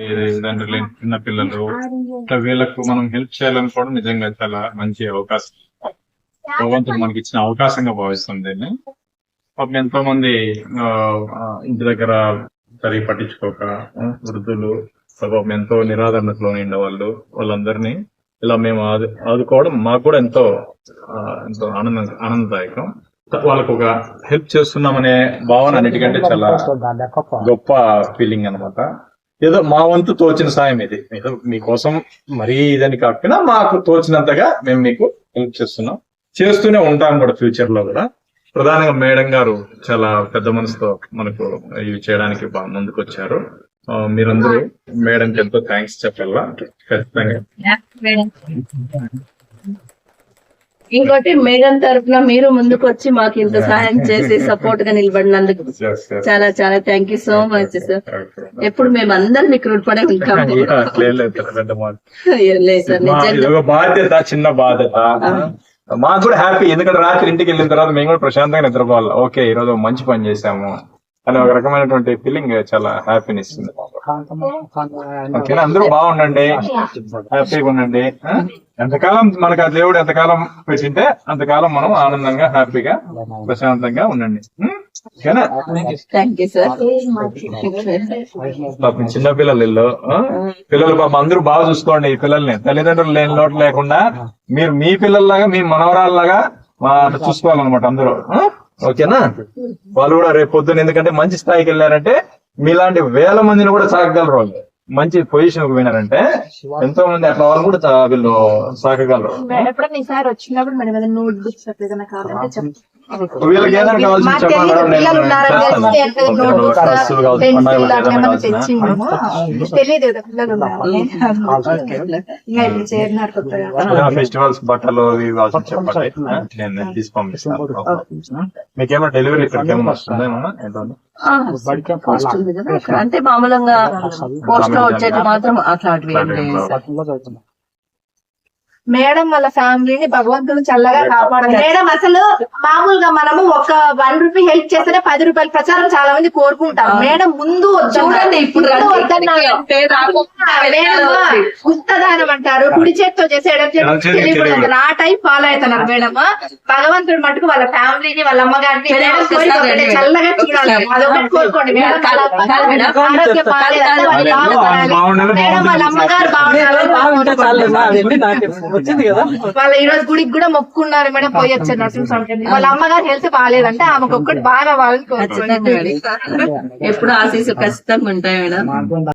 తల్లిదండ్రులు లేని చిన్న పిల్లలు ఇట్లా వీళ్ళకు మనం హెల్ప్ చేయాలనుకోవడం నిజంగా చాలా మంచి అవకాశం. భగవంతుడు మనకి ఇచ్చిన అవకాశంగా భావిస్తుంది. దీన్ని పాపం ఎంతో మంది ఇంటి దగ్గర సరిగి పట్టించుకోక వృద్ధులు పాపం ఎంతో నిరాదరణలో ఉండే వాళ్ళు వాళ్ళందరినీ ఇలా మేము ఆదు ఆదుకోవడం మాకు కూడా ఎంతో ఎంతో ఆనంద ఆనందదాయకం. వాళ్ళకు ఒక హెల్ప్ చేస్తున్నామనే భావన అన్నిటికంటే చాలా గొప్ప ఫీలింగ్ అన్నమాట. ఏదో మా వంతు తోచిన సాయం ఇది. ఏదో మీకోసం మరీ ఇదని కాకపోయినా మాకు తోచినంతగా మేము మీకు హెల్ప్ చేస్తున్నాం. చేస్తూనే ఉంటాం కూడా ఫ్యూచర్లో కూడా. ప్రధానంగా మేడం గారు చాలా పెద్ద మనసుతో మనకు ఇవి చేయడానికి బాగా ముందుకు వచ్చారు మీరందరూ మేడంకి ఎంతో థ్యాంక్స్ చెప్పాలా? ఖచ్చితంగా. ఇంకోటి మేఘన్ తరఫున మీరు ముందుకు వచ్చి మాకు ఇంత సహాయం చేసి సపోర్ట్గా నిలబడినందుకు. చాలా చాలా thank you so much sir ఎప్పుడు మేము అందరం మీకు నిజంగా. ఒక బాధ్యత చిన్న బాధ్యత. మాకు కూడా హ్యాపీ ఎందుకంటే రాత్రి ఇంటికి వెళ్ళిన తర్వాత మేము కూడా ప్రశాంతంగా నిద్రపోవాలి. ఓకే ఈ రోజు మంచి పని చేసాము అని ఒక రకమైనటువంటి ఫీలింగ్ చాలా హ్యాపీనెస్ ఇస్తుంది ఓకేనా అందరూ బాగుండండి. హ్యాపీగా ఉండండి? ఎంతకాలం మనకు ఆ దేవుడు ఎంతకాలం పెట్టింటే అంతకాలం మనం ఆనందంగా హ్యాపీగా ప్రశాంతంగా ఉండండి? ఓకేనా? పాపం చిన్న పిల్లలు ఇల్లు ఆ? పిల్లలు పాపం అందరూ బాగా చూసుకోండి ఈ పిల్లల్ని. తల్లిదండ్రులు లేని లోటు లేకుండా మీరు మీ పిల్లల్లాగా మీ మనవరాల్లాగా మా చూసుకోవాలన్నమాట అందరూ? ఓకేనా? వాళ్ళు కూడా రేపు పొద్దున్న ఎందుకంటే మంచి స్థాయికి వెళ్ళారంటే మీలాంటి వేల మందిని కూడా సాగగలరు వాళ్ళు. మంచి పొజిషన్ పోయినారంటే ఎంతో మంది అట్లా వాళ్ళు కూడా వీళ్ళు సాగగలరు. ఎప్పుడన్నా ఈసారి వచ్చినప్పుడు మనం ఏదైనా నోట్ బుక్స్ ఏదైనా కావాలంటే వీళ్ళకి ఏదైనా కావాల్సిన చెప్పండి మేడం, ఫెస్టివల్స్ బట్టలు ఇవి కావాల్సిన చెప్పండి ఆ, నేను నేను తీసి పంపిస్తాను మీకేమో డెలివరీ. అంటే మామూలుగా పోస్ట్లో వచ్చేది మాత్రం అట్లాంటివి. మేడం వాళ్ళ ఫ్యామిలీని భగవంతుడు చల్లగా కాపాడాలి. మేడం అసలు మామూలుగా మనము ఒక వన్ రూపీ హెల్ప్ చేస్తేనే పది రూపాయల ప్రచారం చాలా మంది కోరుకుంటాం మేడం ముందు. చూడండి ఇప్పుడు ఉత్తదానం అంటారు. కుడి చేత్తో చేసి ఎడం. ఆ టైప్ ఫాలో అవుతున్నారు మేడం భగవంతుడు మటుకు వాళ్ళ ఫ్యామిలీని వాళ్ళ అమ్మగారిని. చల్లగా చూడాలి. అదొకటి కోరుకోండి. Madam madam. ఆరోగ్యం వాళ్ళు మేడం అమ్మగారు బాగుండాలి. వచ్చింది కదా? వాళ్ళ ఈ రోజు గుడికి కూడా మొక్కున్నారు మేడం పోయి వచ్చారు నరసింహస్వామి వాళ్ళ అమ్మగారు హెల్త్ బాగాలేదంటే ఆమెకు ఒక్కటి బాగా వాళ్ళని మేడం. ఎప్పుడు ఆశీస్సు ఖచ్చితంగా ఉంటాయి మేడం.